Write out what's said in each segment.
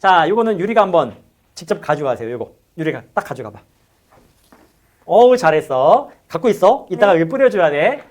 자, 요거는 유리가 한번 직접 가져가세요. 요거. 유리가 딱 가져가 봐. 어우, 잘했어. 갖고 있어. 이따가 여기 뿌려줘야 돼.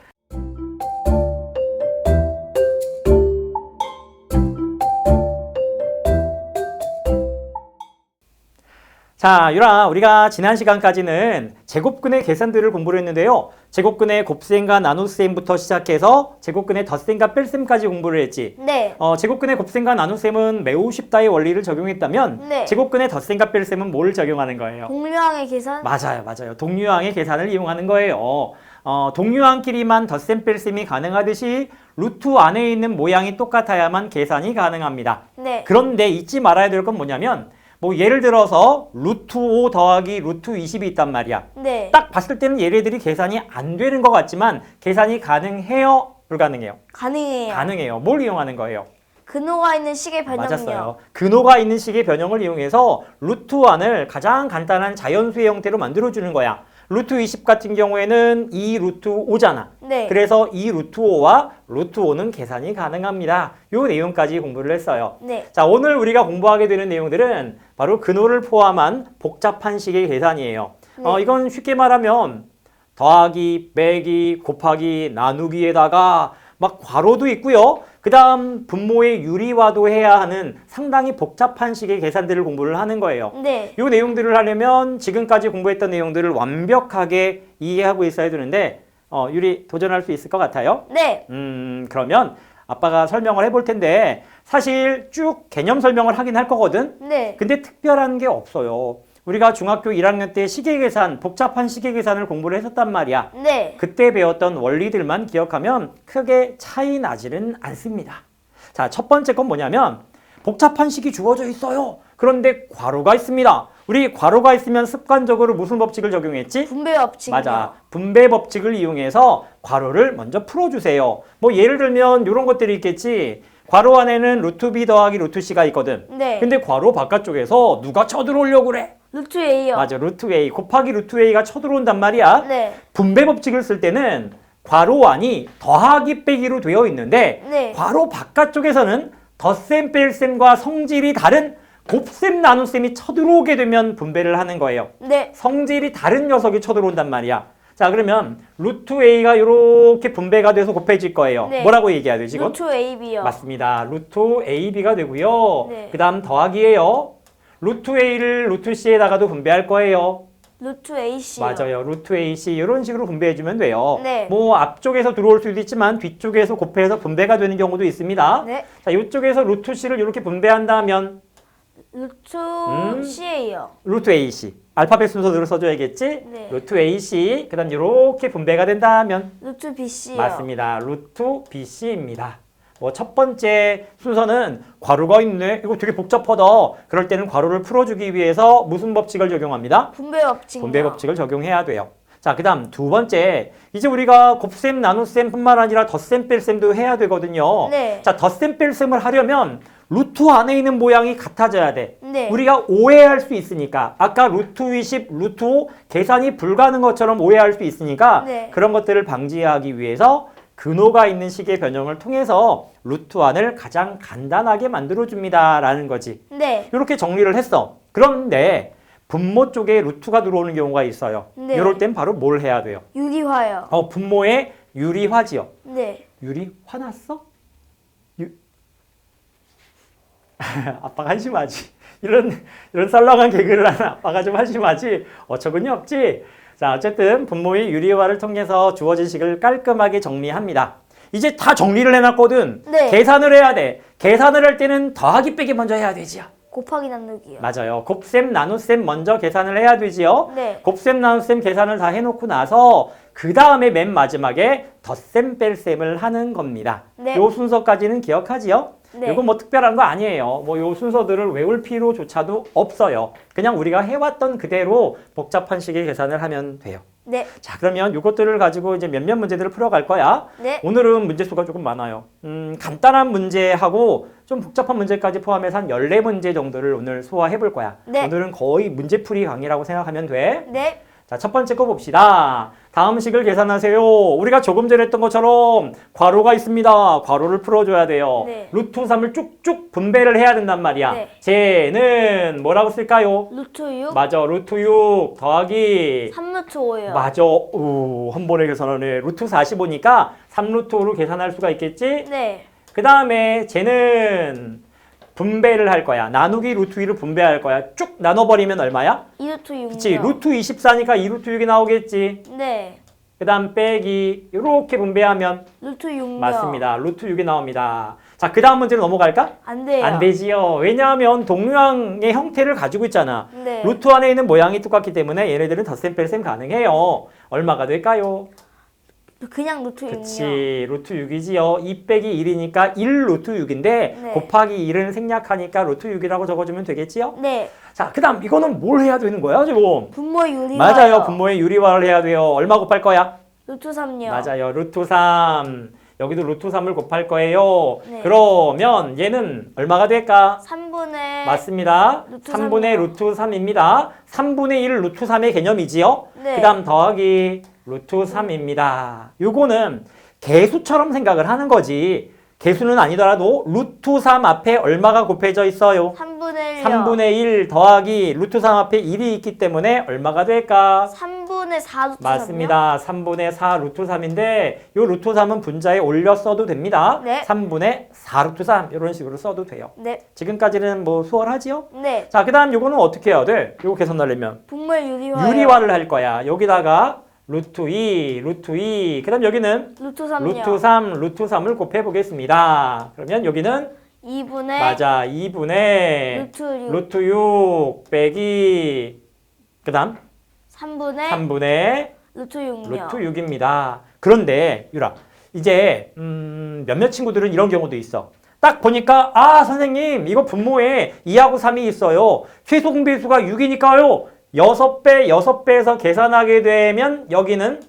자, 유라, 우리가 지난 시간까지는 제곱근의 계산들을 공부를 했는데요. 제곱근의 곱셈과 나눗셈부터 시작해서 제곱근의 덧셈과 뺄셈까지 공부를 했지. 네. 어, 제곱근의 곱셈과 나눗셈은 매우 쉽다의 원리를 적용했다면 네. 제곱근의 덧셈과 뺄셈은 뭘 적용하는 거예요? 공유항의 계산? 맞아요, 맞아요. 동류항의 계산을 이용하는 거예요. 어, 동류항끼리만 덧셈 뺄셈이 가능하듯이 루트 안에 있는 모양이 똑같아야만 계산이 가능합니다. 네. 그런데 잊지 말아야 될 건 뭐냐면 뭐 예를 들어서 루트 5 더하기 루트 20이 있단 말이야. 네. 딱 봤을 때는 얘네들이 계산이 안 되는 것 같지만 계산이 가능해요? 불가능해요? 가능해요. 가능해요. 뭘 이용하는 거예요? 근호가 있는 식의 변형이요. 맞았어요. 근호가 있는 식의 변형을 이용해서 루트 1을 가장 간단한 자연수의 형태로 만들어주는 거야. 루트 20 같은 경우에는 2 루트 5잖아. 네. 그래서 2 루트 5와 루트 5는 계산이 가능합니다. 요 내용까지 공부를 했어요. 네. 자, 오늘 우리가 공부하게 되는 내용들은 바로 근호를 포함한 복잡한 식의 계산이에요. 어, 네. 이건 쉽게 말하면 더하기, 빼기, 곱하기, 나누기에다가 막 괄호도 있고요. 그 다음 분모의 유리화도 해야 하는 상당히 복잡한 식의 계산들을 공부를 하는 거예요. 네. 이 내용들을 하려면 지금까지 공부했던 내용들을 완벽하게 이해하고 있어야 되는데 어, 유리 도전할 수 있을 것 같아요. 네. 음, 그러면 아빠가 설명을 해볼 텐데 사실 쭉 개념 설명을 하긴 할 거거든. 네. 근데 특별한 게 없어요. 우리가 중학교 1학년 때 시계계산, 복잡한 시계계산을 공부를 했었단 말이야. 네. 그때 배웠던 원리들만 기억하면 크게 차이 나지는 않습니다. 자, 첫 번째 건 뭐냐면 복잡한 식이 주어져 있어요. 그런데 괄호가 있습니다. 우리 괄호가 있으면 습관적으로 무슨 법칙을 적용했지? 분배 법칙. 맞아. 분배 법칙을 이용해서 괄호를 먼저 풀어주세요. 뭐 예를 들면 이런 것들이 있겠지. 괄호 안에는 루트 b 더하기 루트 c가 있거든. 네. 근데 괄호 바깥쪽에서 누가 쳐들어오려고 그래? 루트 A요. 맞아. 루트 a 곱하기 루트 a가 쳐들어온단 말이야. 네. 분배 법칙을 쓸 때는 괄호 안이 더하기 빼기로 되어 있는데 네. 괄호 바깥쪽에서는 덧셈 뺄셈과 성질이 다른 곱셈 나눗셈이 쳐들어오게 되면 분배를 하는 거예요. 네. 성질이 다른 녀석이 쳐들어온단 말이야. 자 그러면 루트 a가 이렇게 분배가 돼서 곱해질 거예요. 네. 뭐라고 얘기해야 되지? 루트 AB요. 맞습니다. 루트 ab가 되고요. 네. 그 다음 더하기예요. 루트 a를 루트 c에다가도 분배할 거예요. 루트 AC요. 맞아요. 루트 AC 이런 식으로 분배해주면 돼요. 네. 뭐 앞쪽에서 들어올 수도 있지만 뒤쪽에서 곱해서 분배가 되는 경우도 있습니다. 네. 자, 이쪽에서 루트 C를 이렇게 분배한다면 루트 음. C예요. 루트 AC 알파벳 순서대로 써줘야겠지? 네. 루트 AC 그 다음 이렇게 분배가 된다면 루트 BC요. 맞습니다. 루트 BC입니다. 뭐 첫 번째 순서는 괄호가 있네. 이거 되게 복잡하다. 그럴 때는 괄호를 풀어주기 위해서 무슨 법칙을 적용합니다? 분배 법칙. 분배 법칙을 적용해야 돼요. 자, 그 다음 두 번째. 이제 우리가 곱셈, 나눗셈 뿐만 아니라 덧셈, 뺄셈도 해야 되거든요. 네. 자, 덧셈, 뺄셈을 하려면 루트 안에 있는 모양이 같아져야 돼. 네. 우리가 오해할 수 있으니까 아까 루트 20, 루트 5 계산이 불가능한 것처럼 오해할 수 있으니까 네. 그런 것들을 방지하기 위해서 근호가 있는 식의 변형을 통해서 루트 안을 가장 간단하게 만들어줍니다 라는 거지. 네. 이렇게 정리를 했어. 그런데 분모 쪽에 루트가 들어오는 경우가 있어요. 네. 이럴 땐 바로 뭘 해야 돼요? 유리화요. 어, 분모에 유리화지요. 네. 유리 화났어? 유... 아빠가 한심하지. 이런 이런 썰렁한 개그를 하는 아빠가 좀 한심하지. 어처구니 없지. 자, 어쨌든 분모의 유리화를 통해서 주어진 식을 깔끔하게 정리합니다. 이제 다 정리를 해놨거든. 네. 계산을 해야 돼. 계산을 할 때는 더하기 빼기 먼저 해야 되지요. 곱하기 나누기요. 맞아요. 곱셈, 나눗셈 먼저 계산을 해야 되지요. 네. 곱셈, 나눗셈 계산을 다 해놓고 나서 그 다음에 맨 마지막에 덧셈, 뺄셈을 하는 겁니다. 네. 요 순서까지는 기억하지요? 네. 이거 뭐 특별한 거 아니에요. 뭐 요 순서들을 외울 필요조차도 없어요. 그냥 우리가 해왔던 그대로 복잡한 식의 계산을 하면 돼요. 네. 자, 그러면 이것들을 가지고 이제 몇몇 문제들을 풀어갈 거야. 네. 오늘은 문제 수가 조금 많아요. 음, 간단한 문제하고 좀 복잡한 문제까지 포함해서 한 14문제 정도를 오늘 소화해 볼 거야. 네. 오늘은 거의 문제풀이 강의라고 생각하면 돼. 네. 자, 첫 번째 거 봅시다. 다음 식을 계산하세요. 우리가 조금 전에 했던 것처럼 괄호가 있습니다. 괄호를 풀어줘야 돼요. 네. 루트 3을 쭉쭉 분배를 해야 된단 말이야. 네. 쟤는 뭐라고 쓸까요? 루트 6, 맞아. 루트 6 더하기 3루트 5예요. 맞아. 우, 한 번에 계산하네. 루트 45니까 3루트 5로 계산할 수가 있겠지? 네. 그 다음에 쟤는 분배를 할 거야. 나누기 루트 2를 분배할 거야. 쭉 나눠버리면 얼마야? 2루트 6이요. 그치. 루트 24니까 2루트 6이 나오겠지. 네. 그 다음 빼기 이렇게 분배하면 루트 6요. 맞습니다. 루트 6이 나옵니다. 자, 그 다음 문제로 넘어갈까? 안 돼요. 안 되지요. 왜냐하면 동류항의 형태를 가지고 있잖아. 네. 루트 안에 있는 모양이 똑같기 때문에 얘네들은 덧셈 뺄셈 가능해요. 얼마가 될까요? 그냥 루트 6이요. 그치. 루트 6이지요. 2 빼기 1이니까 1 루트 6인데 네. 곱하기 1은 생략하니까 루트 6이라고 적어주면 되겠지요? 네. 자, 그 다음 이거는 뭘 해야 되는 거야, 지금? 분모의 유리화. 맞아요. 분모의 유리화를 해야 돼요. 얼마 곱할 거야? 루트 3요. 맞아요. 루트 3. 여기도 루트 3을 곱할 거예요. 네. 그러면 얘는 얼마가 될까? 3분의 맞습니다. 루트 3분의 3이요. 루트 3입니다. 3분의 1 루트 3의 개념이지요. 네. 그 다음 더하기 루트 3입니다. 요거는 개수처럼 생각을 하는 거지. 개수는 아니더라도 루트 3 앞에 얼마가 곱해져 있어요? 3분의 1요. 3분의 1 더하기 루트 3 앞에 1이 있기 때문에 얼마가 될까? 3분의 4 루트 3이요. 맞습니다. 3분의 4 루트 3인데 요 루트 3은 분자에 올려 써도 됩니다. 네. 3분의 4 루트 3 이런 식으로 써도 돼요. 네. 지금까지는 뭐 수월하지요? 네. 자, 그 다음 요거는 어떻게 해야 돼? 요거 계산 하려면 분모의 유리화. 유리화를 할 거야. 여기다가 루트 2, 루트 2, 그 다음 여기는 루트 3이요. 루트 3, 루트 3을 곱해 보겠습니다. 그러면 여기는 2분의 맞아. 2분의 루트 6. 루트 6 빼기 그 다음 3분의 3분의 루트 6이요. 루트 6입니다. 그런데 유라 이제 음, 몇몇 친구들은 이런 경우도 있어. 딱 보니까 아 선생님 이거 분모에 2하고 3이 있어요. 최소 공배수가 6이니까요. 6배 6배에서 계산하게 되면 여기는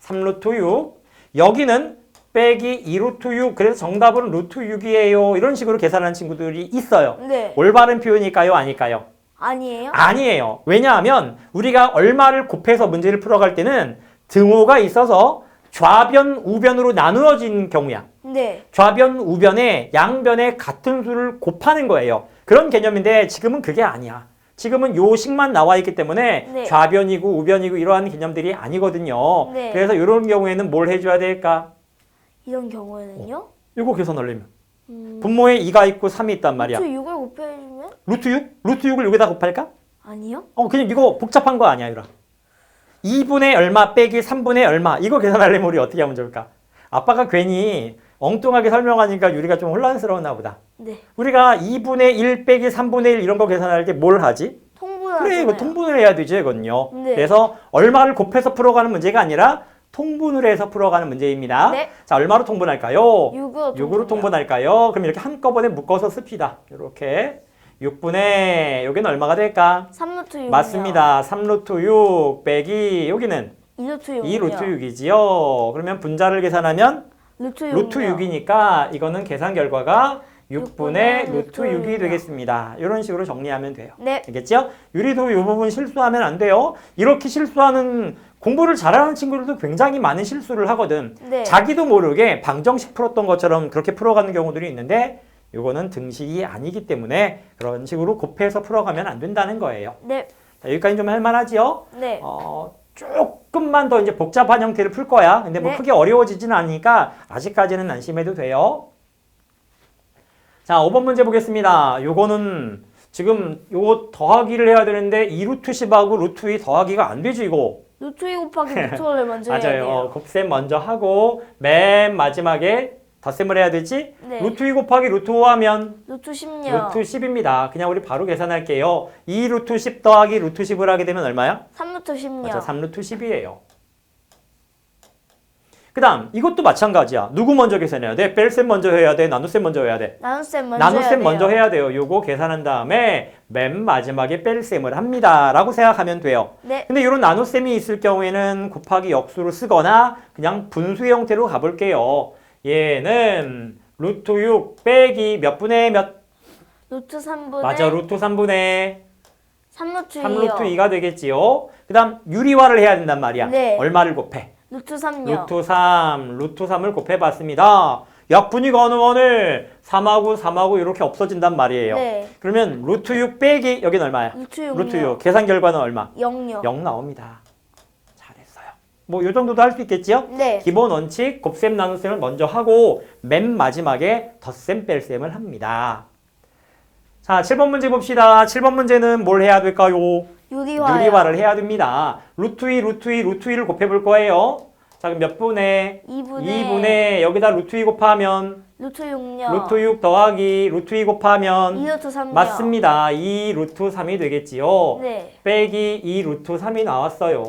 3루트 6 여기는 빼기 2루트 6 그래서 정답은 루트 6이에요. 이런 식으로 계산하는 친구들이 있어요. 네. 올바른 표현일까요? 아닐까요? 아니에요? 아니에요. 왜냐하면 우리가 얼마를 곱해서 문제를 풀어갈 때는 등호가 있어서 좌변, 우변으로 나누어진 경우야. 네. 좌변, 우변에 양변에 같은 수를 곱하는 거예요. 그런 개념인데 지금은 그게 아니야. 지금은 요 식만 나와 있기 때문에 네. 좌변이고 우변이고 이러한 개념들이 아니거든요. 네. 그래서 이런 경우에는 뭘 해줘야 될까? 이런 경우에는요? 이거 계산하려면 음. 분모에 2가 있고 3이 있단 말이야. 루트 6을 곱해주면? 루트 6? 루트 6을 여기다 곱할까? 아니요? 어, 그냥 이거 복잡한 거 아니야, 유라. 2분의 얼마 빼기 3분의 얼마. 이거 계산하려면 우리 어떻게 하면 좋을까? 아빠가 괜히 엉뚱하게 설명하니까 유리가 좀 혼란스러웠나 보다. 네. 우리가 2분의 1 빼기 3분의 1 이런 거 계산할 때 뭘 하지? 통분하잖아요. 그래, 이거 통분을 해야 되지, 이건요. 네. 그래서 얼마를 곱해서 풀어가는 문제가 아니라 통분을 해서 풀어가는 문제입니다. 네. 자, 얼마로 통분할까요? 6으로 6으로 통분할까요? 그럼 이렇게 한꺼번에 묶어서 씁시다. 이렇게 6분의 여기는 얼마가 될까? 3루트 6이요. 맞습니다. 3루트 6 빼기 여기는 2루트 6이요. 2루트 6이지요. 그러면 분자를 계산하면 루트 6이요. 루트 6이니까 이거는 계산 결과가 6분의 육분의 루트 루트 6이 육이요. 되겠습니다. 이런 식으로 정리하면 돼요. 네. 알겠죠? 유리도 이 부분 실수하면 안 돼요. 이렇게 실수하는 공부를 잘하는 친구들도 굉장히 많은 실수를 하거든. 네. 자기도 모르게 방정식 풀었던 것처럼 그렇게 풀어가는 경우들이 있는데 이거는 등식이 아니기 때문에 그런 식으로 곱해서 풀어가면 안 된다는 거예요. 네. 자, 여기까지 좀 할만하지요? 네. 어, 조금만 더 이제 복잡한 형태를 풀 거야. 근데 뭐 네. 크게 어려워지진 않으니까 아직까지는 안심해도 돼요. 자, 5번 문제 보겠습니다. 요거는 지금 요거 더하기를 해야 되는데 2루트 10하고 루트 2 더하기가 안 되지 이거. 루트 2 곱하기 루트를 먼저 해야 맞아요. 돼요. 어, 곱셈 먼저 하고 맨 마지막에 덧셈을 해야 되지? 네. 루트 2 곱하기 루트 5 하면 루트 10요. 루트 10입니다. 그냥 우리 바로 계산할게요. 2 루트 10 더하기 루트 10을 하게 되면 얼마야? 3루트 10요. 맞아, 3루트 10이에요. 그 다음, 이것도 마찬가지야. 누구 먼저 계산해야 돼? 뺄셈 먼저 해야 돼? 나눗셈 먼저 해야 돼? 나눗셈 먼저 해야 나눗셈 돼요. 먼저 해야 돼요. 요거 계산한 다음에 맨 마지막에 뺄셈을 합니다. 라고 생각하면 돼요. 네. 근데 이런 나눗셈이 있을 경우에는 곱하기 역수를 쓰거나 그냥 분수의 형태로 가볼게요. 얘는 루트 6 빼기 몇 분의 몇? 루트 3분의 맞아, 루트 3분의 3루트 2요. 3루트 2가 되겠지요. 그 다음 유리화를 해야 된단 말이야. 네. 얼마를 곱해? 루트 3요. 루트 3, 루트 3을 곱해봤습니다. 약분위가 어느 원을 3하고 3하고 이렇게 없어진단 말이에요. 네. 그러면 루트 6 빼기 여긴 얼마야? 루트 6요. 루트 6. 계산 결과는 얼마? 0요. 0 나옵니다. 뭐이 정도도 할 수 있겠지요? 네. 기본 원칙 곱셈 나눗셈을 먼저 하고 맨 마지막에 덧셈 뺄셈을 합니다. 자, 7번 문제 봅시다. 7번 문제는 뭘 해야 될까요? 유리화요. 유리화를 해야 됩니다. 루트 2, 루트 2, 루트 2를 곱해볼 거예요. 자, 그럼 몇 분의 2분의 2분의 여기다 루트 2 곱하면 루트 6요. 루트 6 더하기 루트 2 곱하면 2루트 3요. 맞습니다. 2 루트 3이 되겠지요. 네. 빼기 2 루트 3이 나왔어요.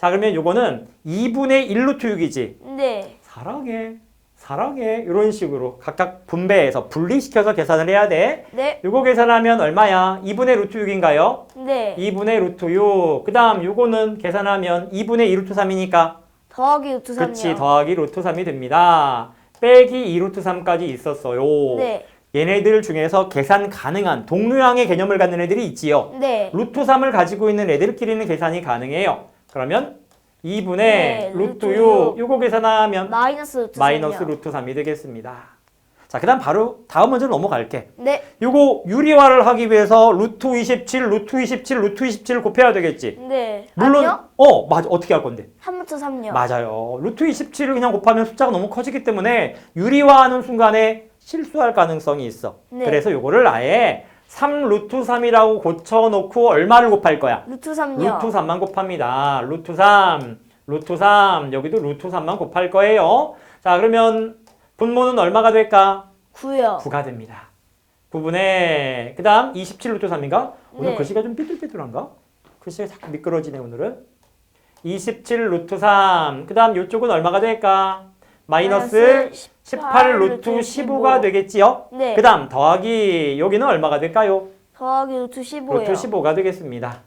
자, 그러면 요거는 2분의 1 루트 6이지. 네. 사랑해. 사랑해. 이런 식으로 각각 분배해서 분리시켜서 계산을 해야 돼. 네. 요거 계산하면 얼마야? 2분의 루트 6인가요? 네. 2분의 루트 6. 그 다음 요거는 계산하면 2분의 2 루트 3이니까 더하기 루트 3요. 그치 더하기 루트 3이 됩니다. 빼기 2 루트 3까지 있었어요. 네. 얘네들 중에서 계산 가능한 동류항의 개념을 갖는 애들이 있지요. 네. 루트 3을 가지고 있는 애들끼리는 계산이 가능해요. 그러면 2분의 네, 루트 루트 6 요거 계산하면 마이너스 루트 3요. 마이너스 루트 3이 되겠습니다. 자, 그 다음 바로 다음 문제로 넘어갈게. 네. 요거 유리화를 하기 위해서 루트 27, 루트 27, 루트 27을 곱해야 되겠지. 네. 물론 아니요? 어 맞아 어떻게 할 건데 3루트 3요. 맞아요 루트 27을 그냥 곱하면 숫자가 너무 커지기 때문에 유리화하는 순간에 실수할 가능성이 있어 네. 그래서 요거를 아예 3 루트 3이라고 고쳐놓고 얼마를 곱할 거야 루트 3요. 루트 3만 곱합니다 루트 3 루트 3 여기도 루트 3만 곱할 거예요 자 그러면 분모는 얼마가 될까 9요. 9가 됩니다 9분의 그 다음 27 루트 3인가 오늘 네. 글씨가 좀 삐뚤삐뚤한가? 글씨가 자꾸 미끄러지네 오늘은 27 루트 3. 그 다음 이쪽은 얼마가 될까? 마이너스 18 루트 15가 되겠지요? 네. 그 다음 더하기 여기는 얼마가 될까요? 더하기 루트 15요. 루트 15가 되겠습니다.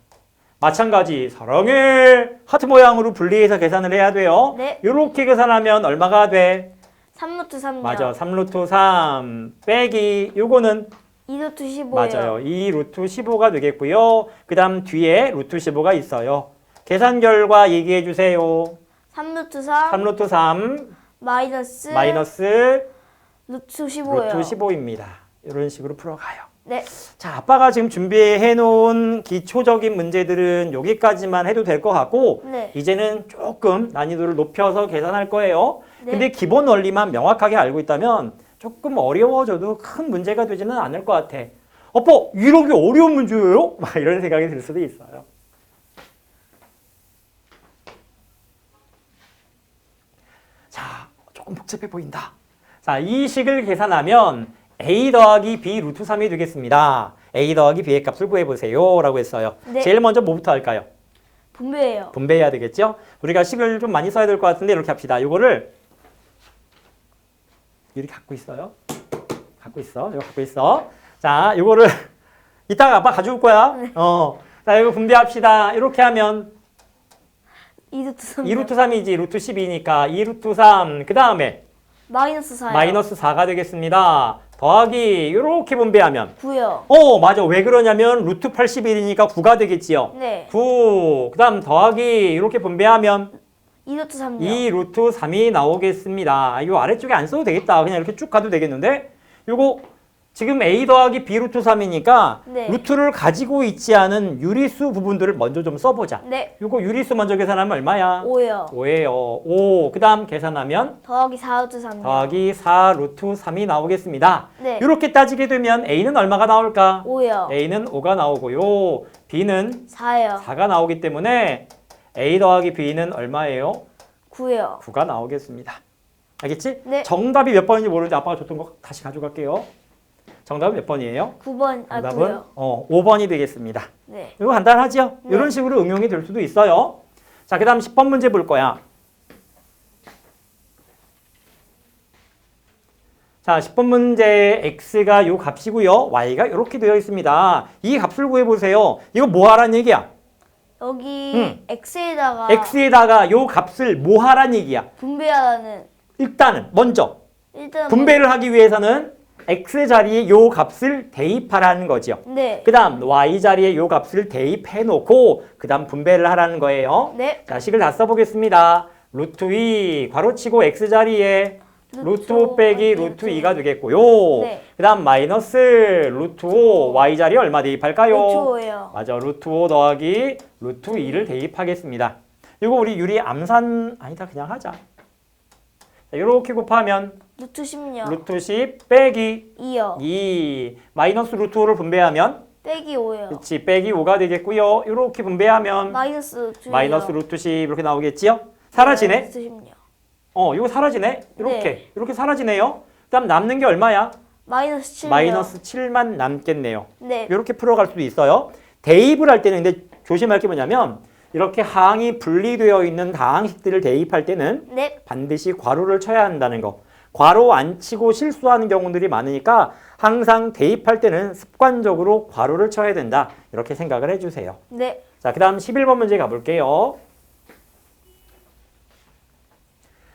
마찬가지 사랑해 하트 모양으로 분리해서 계산을 해야 돼요. 네. 이렇게 계산하면 얼마가 돼? 3루트 3요. 맞아. 3 루트 3 빼기 요거는 2루트 15요. 맞아요. 2 루트 15가 되겠고요. 그 다음 뒤에 루트 15가 있어요. 계산 결과 얘기해 주세요. 3루트 3, 3 루트 3 마이너스, 마이너스 루트 15요. 루트 15입니다. 이런 식으로 풀어가요. 네. 자, 아빠가 지금 준비해 놓은 기초적인 문제들은 여기까지만 해도 될 것 같고 네. 이제는 조금 난이도를 높여서 계산할 거예요. 네. 근데 기본 원리만 명확하게 알고 있다면 조금 어려워져도 큰 문제가 되지는 않을 것 같아. 아빠, 이렇게 어려운 문제예요? 막 이런 생각이 들 수도 있어요. 자, 조금 복잡해 보인다. 자, 이 식을 계산하면 a 더하기 b 루트 3이 되겠습니다. a 더하기 b의 값을 구해보세요. 라고 했어요. 네. 제일 먼저 뭐부터 할까요? 분배예요. 분배해야 되겠죠? 우리가 식을 좀 많이 써야 될 것 같은데 이렇게 합시다. 이거를 이렇게 갖고 있어요. 갖고 있어. 이거 갖고 있어. 자, 이거를 이따가 아빠 가져올 거야. 어. 자, 이거 분배합시다. 이렇게 하면 2루트 3. 2루트 3이지. 루트 12니까 2루트 3. 그 다음에 마이너스 4요. 마이너스 4가 되겠습니다. 더하기 이렇게 분배하면 9요. 어, 맞아. 왜 그러냐면 루트 81이니까 9가 되겠지요. 네. 9. 그 다음 더하기 이렇게 분배하면 2루트 3요. 2 루트 3이 나오겠습니다. 이 아래쪽에 안 써도 되겠다. 그냥 이렇게 쭉 가도 되겠는데 요거 지금 a 더하기 b 루트 3이니까 네. 루트를 가지고 있지 않은 유리수 부분들을 먼저 좀 써보자. 네. 요거 유리수 먼저 계산하면 얼마야? 5요. 5예요. 5. 그 다음 계산하면 더하기 4 루트 3요. 더하기 4 루트 3이 나오겠습니다. 네. 이렇게 따지게 되면 a는 얼마가 나올까? 5요. a는 5가 나오고요. b는 4요. 4가 나오기 때문에 a 더하기 b는 얼마예요? 9요. 9가 나오겠습니다. 알겠지? 네. 정답이 몇 번인지 모르는데 아빠가 줬던 거 다시 가져갈게요. 정답은 몇 번이에요? 9번, 아, 정답은 9요. 어, 5번이 되겠습니다. 네. 이거 간단하죠? 네. 이런 식으로 응용이 될 수도 있어요. 자, 그 다음 10번 문제 볼 거야. 자, 10번 문제 x가 요 값이고요. y가 이렇게 되어 있습니다. 이 값을 구해보세요. 이거 뭐 하란 얘기야? 여기 음. x에다가 x에다가 요 값을 뭐 하란 얘기야? 분배하라는 일단은 먼저 일단 분배를 하기 위해서는 x 자리에 요 값을 대입하라는 거죠. 네. 그 다음 y 자리에 요 값을 대입해 놓고 그 다음 분배를 하라는 거예요. 네. 자, 식을 다 써보겠습니다. 루트 2 괄호치고 x 자리에 루트 5 빼기 루트 2가 되겠고요. 네. 그 다음 마이너스 루트 5 y 자리에 얼마 대입할까요? 루트오예요. 맞아. 루트 5 더하기 루트 2를 대입하겠습니다. 이거 우리 유리 암산 아니다 그냥 하자. 자, 이렇게 곱하면 루트 10요. 루트 10 빼기 2요. 2 마이너스 루트 5를 분배하면 빼기 5요. 그렇지 빼기 5가 되겠고요. 이렇게 분배하면 마이너스 루트 마이너스 루트 10 이렇게 나오겠지요? 사라지네. 루트 10요. 어, 이거 사라지네. 이렇게 네. 이렇게 사라지네요. 그다음 남는 게 얼마야? 마이너스 7요. 마이너스 7만 남겠네요. 네. 이렇게 풀어갈 수도 있어요. 대입을 할 때는 근데 조심할 게 뭐냐면 이렇게 항이 분리되어 있는 다항식들을 대입할 때는 네. 반드시 괄호를 쳐야 한다는 거. 괄호 안 치고 실수하는 경우들이 많으니까 항상 대입할 때는 습관적으로 괄호를 쳐야 된다. 이렇게 생각을 해주세요. 네. 자, 그 다음 11번 문제 가볼게요.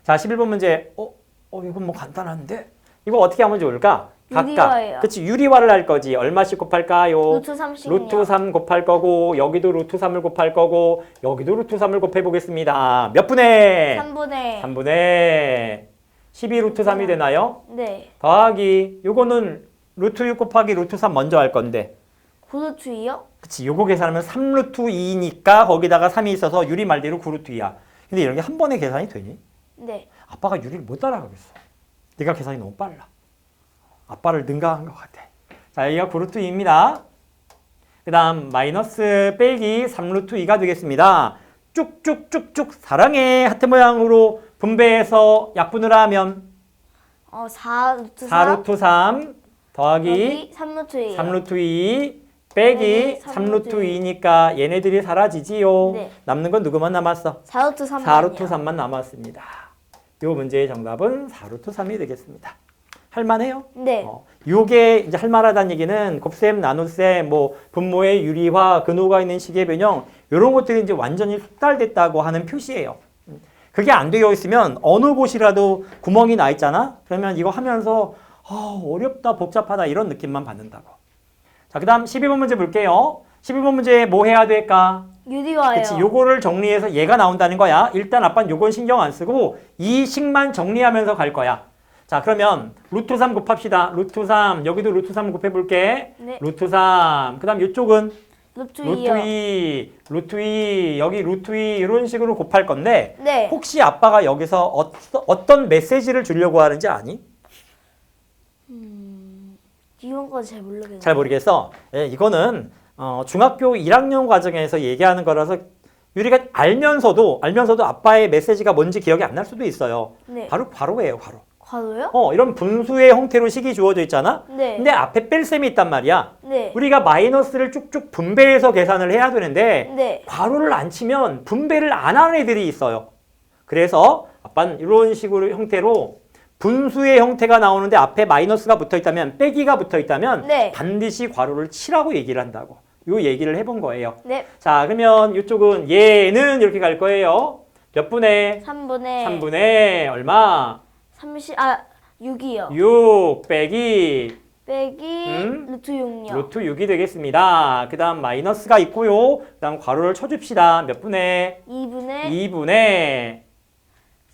자, 11번 문제. 어, 어, 이건 뭐 간단한데? 이거 어떻게 하면 좋을까? 각각. 그치, 유리화를 할 거지. 얼마씩 곱할까요? 루트 30이요. 루트 3 곱할 거고, 여기도 루트 3을 곱할 거고, 여기도 루트 3을 곱해 보겠습니다. 몇 분의? 3분의 3분의 12 루트 3이 되나요? 네. 더하기, 요거는 루트 6 곱하기 루트 3 먼저 할 건데. 9루트 2요? 그치, 요거 계산하면 3루트 2니까 거기다가 3이 있어서 유리 말대로 9루트 2야. 근데 이런 게 한 번에 계산이 되니? 네. 아빠가 유리를 못 따라가겠어. 네가 계산이 너무 빨라. 아빠를 능가한 것 같아. 자, 여기가 9루트 2입니다. 그 다음 마이너스 빼기 3루트 2가 되겠습니다. 쭉쭉쭉쭉 사랑해 하트 모양으로 분배해서 약분을 하면 어, 4루트 3. 4루트 3 더하기 여기 3루트 2. 3루트 2 빼기 빼기 3루트 3루트 2니까 얘네들이 사라지지요. 네. 남는 건 누구만 남았어? 4루트 3. 4루트 3만 남았습니다. 이 문제의 정답은 4루트 3이 되겠습니다. 할만해요? 네. 어, 요게 이제 할만하다는 얘기는 곱셈, 나눗셈, 뭐 분모의 유리화, 근호가 있는 식의 변형 이런 것들이 이제 완전히 숙달됐다고 하는 표시예요. 음, 그게 안 되어 있으면 어느 곳이라도 구멍이 나 있잖아. 그러면 이거 하면서 아, 어렵다, 복잡하다 이런 느낌만 받는다고. 자, 그 다음 12번 문제 볼게요. 12번 문제 뭐 해야 될까? 유리화예요. 그치, 요거를 정리해서 얘가 나온다는 거야. 일단 아빠는 요건 신경 안 쓰고 이 식만 정리하면서 갈 거야. 자, 그러면 루트 3 곱합시다. 루트 3, 여기도 루트 3 곱해볼게. 네. 루트 3, 그 다음 이쪽은 루트 루트 2요. 2, 루트 2, 여기 루트 2 이런 식으로 곱할 건데 네. 혹시 아빠가 여기서 어, 어떤 메시지를 주려고 하는지 아니? 이런 건 잘 모르겠네요. 잘 모르겠어. 예, 이거는 어, 중학교 1학년 과정에서 얘기하는 거라서 유리가 알면서도 알면서도 아빠의 메시지가 뭔지 기억이 안 날 수도 있어요. 네. 바로 괄호예요, 괄호. 과도요? 어, 이런 분수의 형태로 식이 주어져 있잖아. 네. 근데 앞에 뺄셈이 있단 말이야. 네. 우리가 마이너스를 쭉쭉 분배해서 계산을 해야 되는데 네. 괄호를 안 치면 분배를 안 하는 애들이 있어요. 그래서 아빠는 이런 식으로 형태로 분수의 형태가 나오는데 앞에 마이너스가 붙어 있다면 빼기가 붙어 있다면 네. 반드시 괄호를 치라고 얘기를 한다고. 요 얘기를 해본 거예요. 네. 자, 그러면 이쪽은 얘는 이렇게 갈 거예요. 몇 분의 3분의 3분의 얼마? 30, 아, 6이요. 6 빼기 빼기 음? 루트 6요. 루트 6이 되겠습니다. 그 다음 마이너스가 있고요. 그 다음 괄호를 쳐줍시다. 몇 분의? 2분의 2분의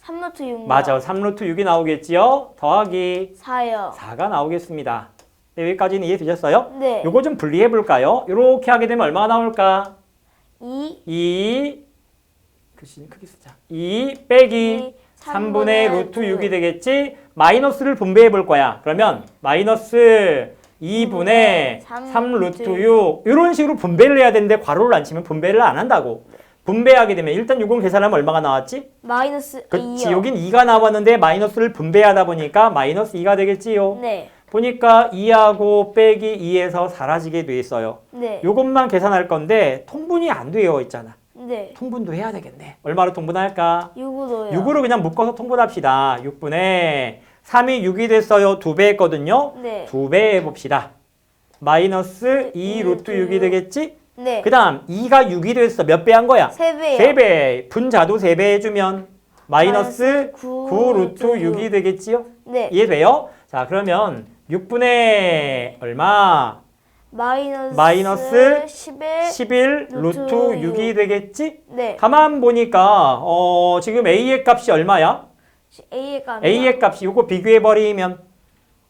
3루트 6요. 맞아. 3루트 6이 나오겠지요. 더하기 4요. 4가 나오겠습니다. 네, 여기까지는 이해되셨어요? 네. 요거 좀 분리해 볼까요? 이렇게 하게 되면 얼마가 나올까? 2 2 글씨 크게 쓰자. 2 빼기 3분의 루트 6이 되겠지? 마이너스를 분배해 볼 거야. 그러면 마이너스 2분의 3 3 루트 6 이런 식으로 분배를 해야 되는데 괄호를 안 치면 분배를 안 한다고. 분배하게 되면 일단 요건 계산하면 얼마가 나왔지? 마이너스 그렇지. 2요. 여긴 2가 나왔는데 마이너스를 분배하다 보니까 마이너스 2가 되겠지요. 네. 보니까 2하고 빼기 2에서 사라지게 돼 있어요. 네. 요것만 계산할 건데 통분이 안 되어 있잖아. 네. 통분도 해야 되겠네. 얼마로 통분할까? 6으로요. 6으로 그냥 묶어서 통분합시다. 6분의 3이 6이 됐어요. 2배 했거든요. 네. 2배 해봅시다. 마이너스 2 루트 6이 되겠지? 네. 그 다음 2가 6이 됐어. 몇 배 한 거야? 3배요. 3배. 분자도 3배 해주면 마이너스 마이너스 9, 구 루트 루트 6이 되겠지요? 네. 이해돼요? 자 그러면 6분의 얼마? 마이너스 마이너스 10에 11 루트 루트 6이 되겠지? 네. 가만 보니까 어, 지금 A의 값이 얼마야? A의 값 A의 값이 이거 비교해 버리면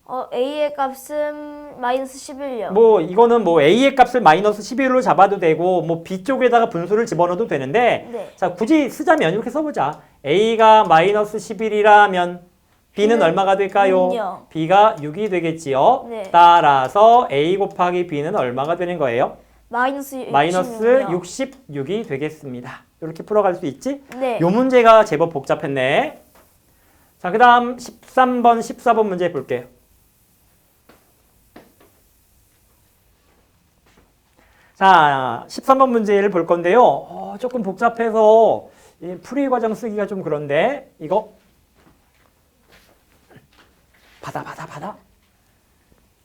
어 A의 값은 마이너스 11요. 뭐 이거는 뭐 A의 값을 마이너스 11로 잡아도 되고 뭐 B 쪽에다가 분수를 집어넣어도 되는데 네. 자 굳이 쓰자면 이렇게 써보자 A가 마이너스 11이라면 B는 얼마가 될까요? 육요. B가 6이 되겠지요. 네. 따라서 A 곱하기 B는 얼마가 되는 거예요? 마이너스 66이요. 마이너스 66이 되겠습니다. 이렇게 풀어갈 수 있지? 네. 요 문제가 제법 복잡했네. 자, 그 다음 13번, 14번 문제 볼게요. 자, 13번 문제를 볼 건데요. 어, 조금 복잡해서 이 풀이 과정 쓰기가 좀 그런데 이거 받아, 받아, 받아.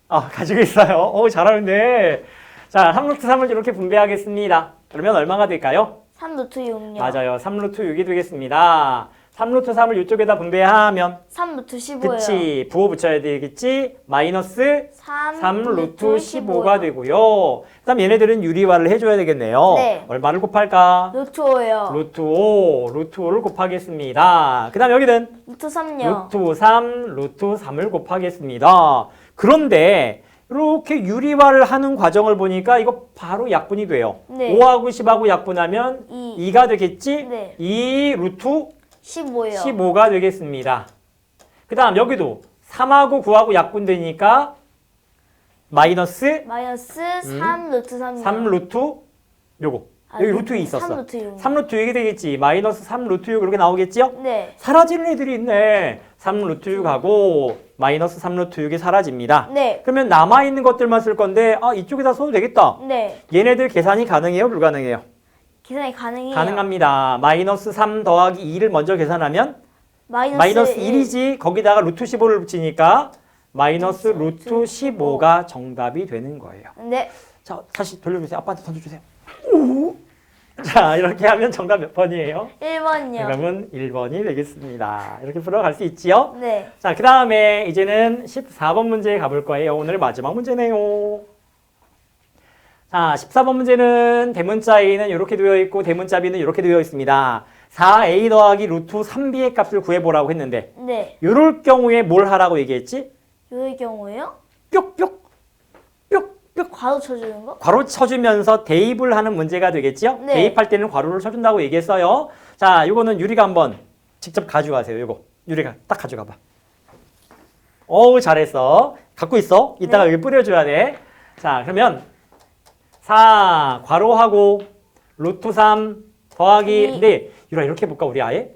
아, 가지고 있어요. 어, 잘하는데. 자, 3루트 3을 이렇게 분배하겠습니다. 그러면 얼마가 될까요? 3루트 6요. 맞아요. 3루트 6이 되겠습니다. 3루트 3을 이쪽에다 분배하면 3루트 15예요. 그치 부호 붙여야 되겠지 마이너스 3, 3 루트 15가 되고요. 그다음 얘네들은 유리화를 해줘야 되겠네요. 네. 얼마를 곱할까? 루트 5예요. 루트 5, 루트 5를 곱하겠습니다. 그 다음 여기는 루트 3요. 루트 3, 루트 3을 곱하겠습니다. 그런데 이렇게 유리화를 하는 과정을 보니까 이거 바로 약분이 돼요. 네. 5하고 10하고 약분하면 2, 2가 되겠지? 네. 2 루트 15요. 15가 되겠습니다. 그 다음 여기도 3하고 9하고 약분되니까 마이너스 마이너스 3 루트 3이요. 3 루트 요거 아, 여기 루트 2 있었어. 3 루트 6. 3 루트 6이 되겠지. 마이너스 3 루트 6 이렇게 나오겠지요? 네. 사라지는 애들이 있네. 3 루트 6하고 마이너스 3 루트 6이 사라집니다. 네. 그러면 남아있는 것들만 쓸 건데 아 이쪽에다 써도 되겠다. 네. 얘네들 계산이 가능해요? 불가능해요? 계산이 가능해요. 가능합니다. 마이너스 3 더하기 2를 먼저 계산하면 마이너스, 마이너스 1. 1이지 거기다가 루트 15를 붙이니까 마이너스 루트 15가 정답이 되는 거예요. 네. 자 다시 돌려주세요. 아빠한테 던져주세요. 오. 자 이렇게 하면 정답 몇 번이에요? 1번요. 정답은 1번이 되겠습니다. 이렇게 풀어갈 수 있지요? 네. 자, 그 다음에 이제는 14번 문제에 가볼 거예요. 오늘 마지막 문제네요. 자, 14번 문제는 대문자 A는 이렇게 되어 있고 대문자 B는 이렇게 되어 있습니다. 4A 더하기 루트 3B의 값을 구해보라고 했는데 네. 이럴 경우에 뭘 하라고 얘기했지? 요의 경우에요? 뾱뾱 뾱뾱 괄호 쳐주는 거? 괄호 쳐주면서 대입을 하는 문제가 되겠죠? 네. 대입할 때는 괄호를 쳐준다고 얘기했어요. 자, 이거는 유리가 한번 직접 가져가세요. 이거 유리가 딱 가져가봐. 어우 잘했어. 갖고 있어. 이따가 네. 여기 뿌려줘야 돼. 자, 그러면 4 괄호하고 루트 3 더하기 이. 근데 유라 이렇게 해볼까 우리 아예?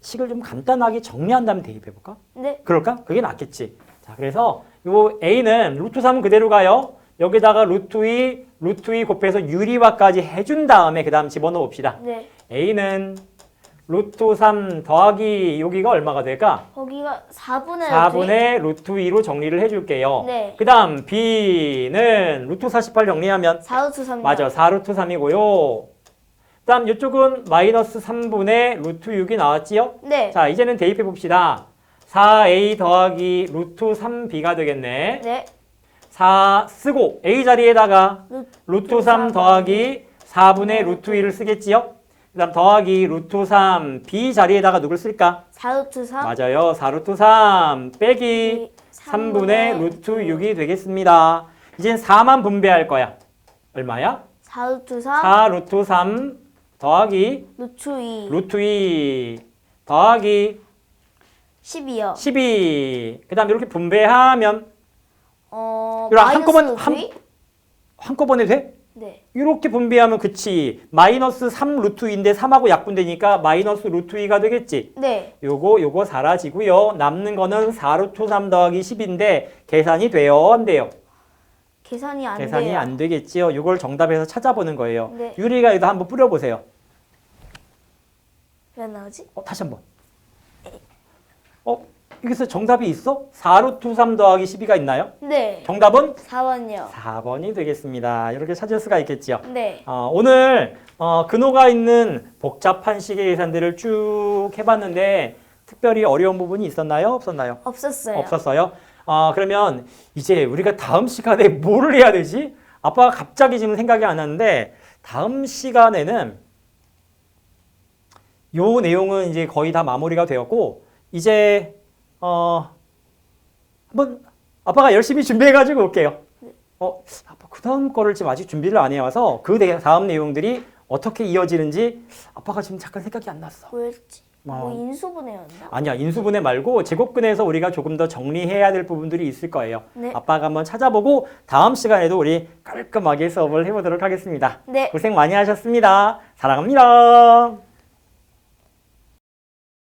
식을 좀 간단하게 정리한 다음에 대입해 볼까? 네. 그럴까? 그게 낫겠지. 자, 그래서 요 A는 루트 3은 그대로 가요. 여기다가 루트 2, 루트 2 곱해서 유리화까지 해준 다음에 그 다음 집어넣어 봅시다. 네. A는 루트 3 더하기 여기가 얼마가 될까? 거기가 4분의 4분의 루트 2로 정리를 해줄게요. 네. 그 다음 B는 루트 48 정리하면 4루트 3. 맞아 4루트 3이고요. 그 다음 이쪽은 마이너스 3분의 루트 6이 나왔지요? 네. 자 이제는 대입해 봅시다. 4a 더하기 루트 3b가 되겠네. 네. 4 쓰고 a 자리에다가 루, 루트 3 더하기 4분의 루트 2를 쓰겠지요? 그 다음 더하기 루트 3 b 자리에다가 누굴 쓸까? 4루트 3. 맞아요. 4루트 3 빼기 3분의 루트 6이 되겠습니다. 이젠 4만 분배할 거야. 얼마야? 4루트 3. 4 루트 3 더하기 루트 2. 루트 2 더하기 12요. 12. 그 다음 이렇게 분배하면 어, 이거 마이너스 한꺼번에 루트 한- 2? 한꺼번에 돼? 네. 이렇게 분배하면 그치. 마이너스 3 루트 2인데 3하고 약분되니까 마이너스 루트 2가 되겠지. 네. 요거 요거 사라지고요. 남는 거는 4 루트 3 더하기 10인데 계산이 돼요? 안 돼요? 계산이 안 계산이 돼요. 안 되겠지요. 요걸 정답에서 찾아보는 거예요. 네. 유리가 여기다 한번 뿌려보세요. 왜 나오지? 어, 다시 한번. 어, 여기서 정답이 있어? 4 루트 3 더하기 12가 있나요? 네. 정답은 4번요. 4번이 되겠습니다. 이렇게 찾을 수가 있겠지요. 네. 어, 오늘 어, 근호가 있는 복잡한 식의 계산들을 쭉 해봤는데 특별히 어려운 부분이 있었나요? 없었나요? 없었어요. 없었어요. 아, 그러면 이제 우리가 다음 시간에 뭐를 해야 되지? 아빠가 갑자기 지금 생각이 안 나는데 다음 시간에는 요 내용은 이제 거의 다 마무리가 되었고 이제 어 한번 아빠가 열심히 준비해 가지고 올게요. 어, 아빠 그 다음 거를 지금 아직 준비를 안 해와서 그 내- 다음 내용들이 어떻게 이어지는지 아빠가 지금 잠깐 생각이 안 났어. 뭐였지? 뭐 어. 인수분해였나? 아니야 인수분해 말고 제곱근에서 우리가 조금 더 정리해야 될 부분들이 있을 거예요. 네. 아빠가 한번 찾아보고 다음 시간에도 우리 깔끔하게 수업을 해보도록 하겠습니다. 네. 고생 많이 하셨습니다. 사랑합니다.